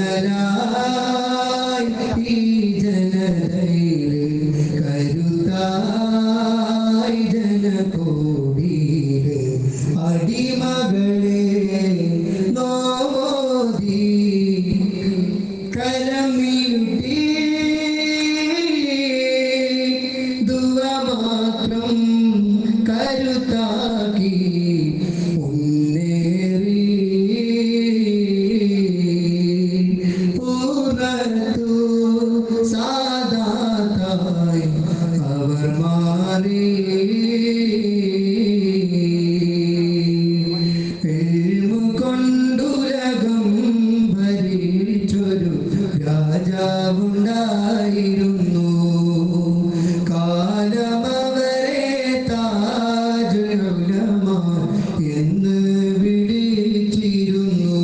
മകനായി ഈ ജനതയിൽ കരുത്തായി ജനകോടിയിലെ അടിമകളെ നോതി കരമിലുട്ടി ദുവ മാത്രം കരുത്താക്കി ഉണ്ടായിരുന്നു കാലമവരെ താജുലമ എന്ന് വിളിച്ചിരുന്നു.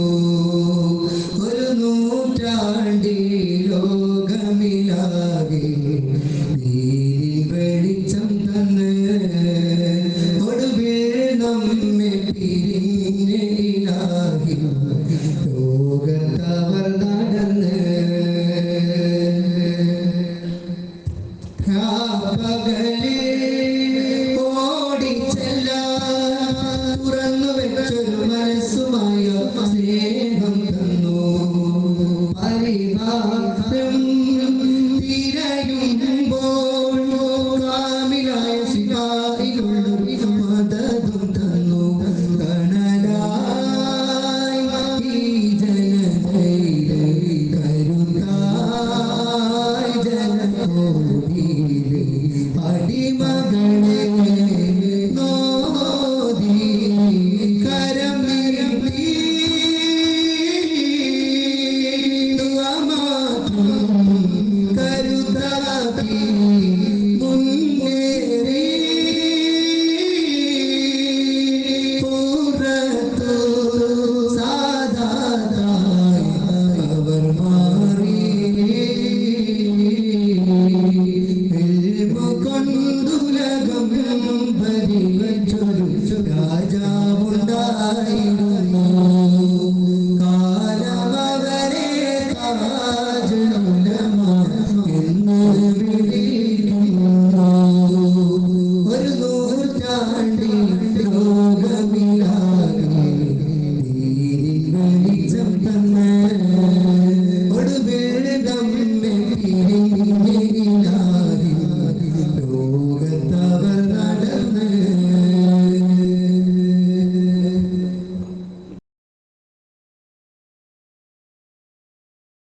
ഒരു നൂറ്റാണ്ടിലോ i'm Bhagavan. കാരണമവരെ കാജണം